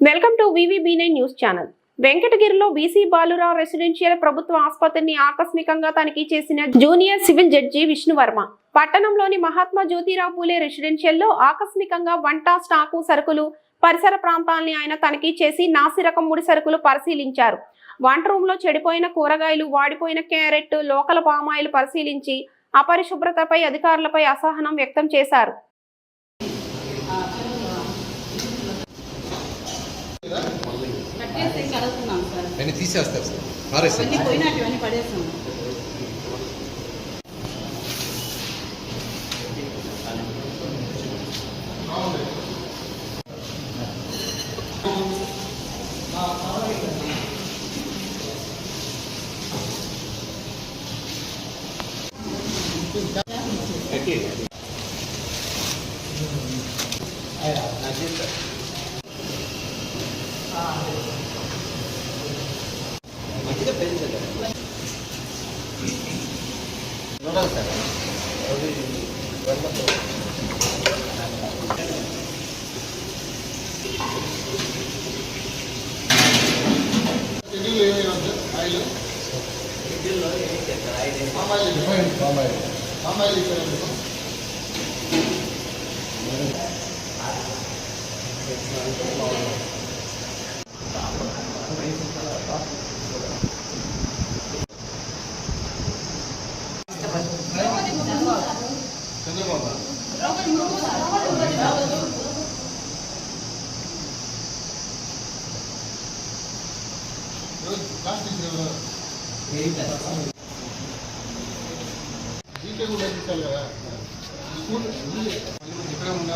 Welcome to వివిబీనే news channel. వెంకటగిరిలో BC బాలురా రెసిడెన్షియల్ ప్రభుత్వ ఆసుపత్రిని ఆకస్మికంగా తనిఖీ చేసిన జూనియర్ సివిల్ జడ్జి విష్ణువర్మ. పట్టణంలోని మహాత్మా జ్యోతిరావు పూలే రెసిడెన్షియల్లో ఆకస్మికంగా వంట స్టాకు సరుకులు పరిసర ప్రాంతాల్ని ఆయన తనిఖీ చేసి నాసిరకం ముడి సరుకులు పరిశీలించారు. వంట రూంలో చెడిపోయిన కూరగాయలు వాడిపోయిన క్యారెట్ లోకల పామాయిల్ పరిశీలించి అపరిశుభ్రతపై అధికారులపై అసహనం వ్యక్తం చేశారు. కట్టేసి ఇంకా అడుగుతున్నాం సార్. అన్ని తీసేస్తారు సార్ పారేస్తారు అన్నీ పోయినట్టు అన్నీ పడేస్తాం జీకే కూడా తీసుకోవాలి కదా స్కూల్ ఇక్కడ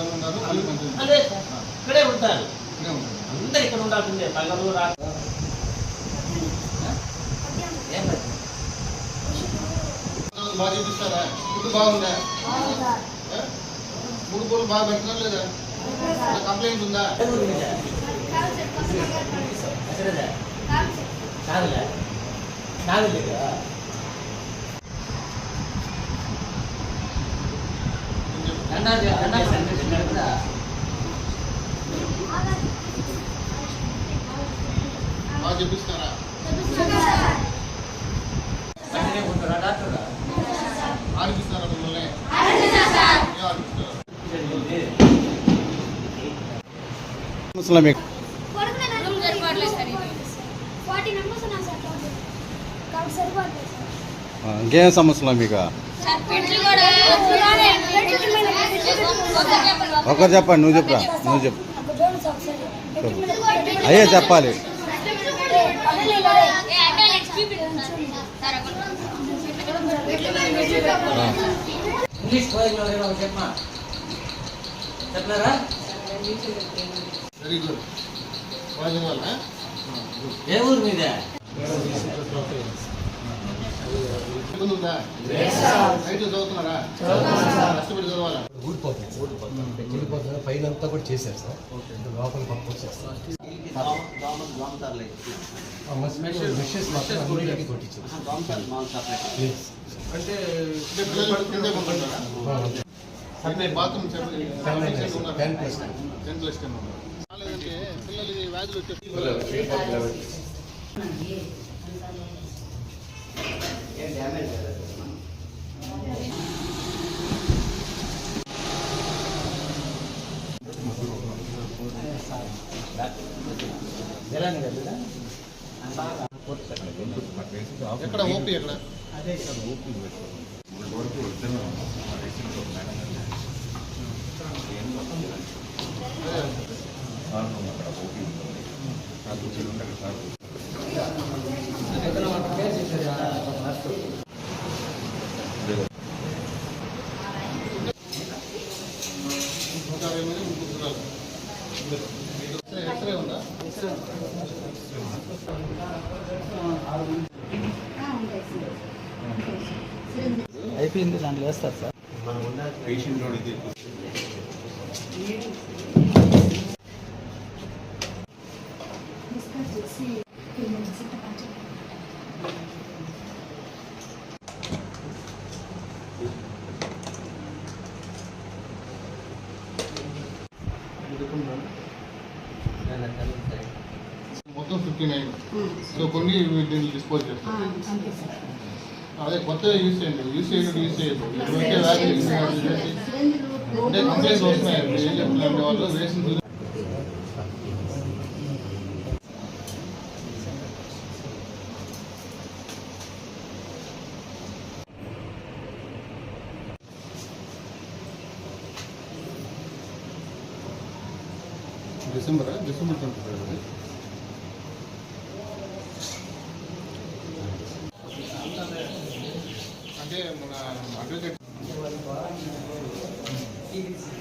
ఉన్నారు వాళ్ళు కొంచెం అదే ఇక్కడే ఉంటారు. ఇక్కడే ఉంటారు అందరు ఇక్కడ ఉండాల్సిందే. పగలు రా బాగా చూపిస్తారా ఫుడ్ బాగుందా ఏ? మూడు పూలు బాగా పెడుతున్నారు లేదా కంప్లైంట్ ఉందా ఎవరు మీద? ఎక్కడదే? కాదులే సరిపోవట్లేదు సార్ ఇంకేం సమస్యలు మీకు ఒకరు చెప్పండి నువ్వు చెప్పురా నువ్వు చెప్పు. అయ్యే చెప్పాలి. ఆ. ఇంగ్లీష్ వాళ్ళు ఏమో చెప్పమా చెప్పలేరా వెరీ గుడ్ ఏ ఊరు మీదే? ఉందా నైట్ చదువుతున్నారా? కష్టపడి చదవాలా? ఊడిపోతుంది ఊడిపోతుంది. ఊడిపోతుంది. పైన అంతా కూడా చేశారు సార్. లోపల Yes. అంటే బాత్రూమ్. టెన్ ప్లస్ టెన్ పిల్లలకి వ్యాధులు వచ్చే జలాన్ని కదా ఎక్కడ? ఓపీ ఎక్కడ? అరవై మంది ముగ్గురు ఎక్స్రే ఎక్స్రే ఉందా అయిపోయింది దాంట్లో వేస్తారు సార్. ఎందుకున్నాను నేను మొత్తం ఫిఫ్టీ నైన్ సో కొన్ని దీన్ని డిస్పోజ్ అదే కొత్తగా యూజ్ చేయండి. యూజ్ చేయడం యూజ్ చేయదు. అంటే కంప్లైంట్స్ వస్తున్నాయి ఏం చెప్తున్నారంటే వాళ్ళు వేసిన డిసెంబర్ డిసెంబర్ ట్వంటీ ఫైవ్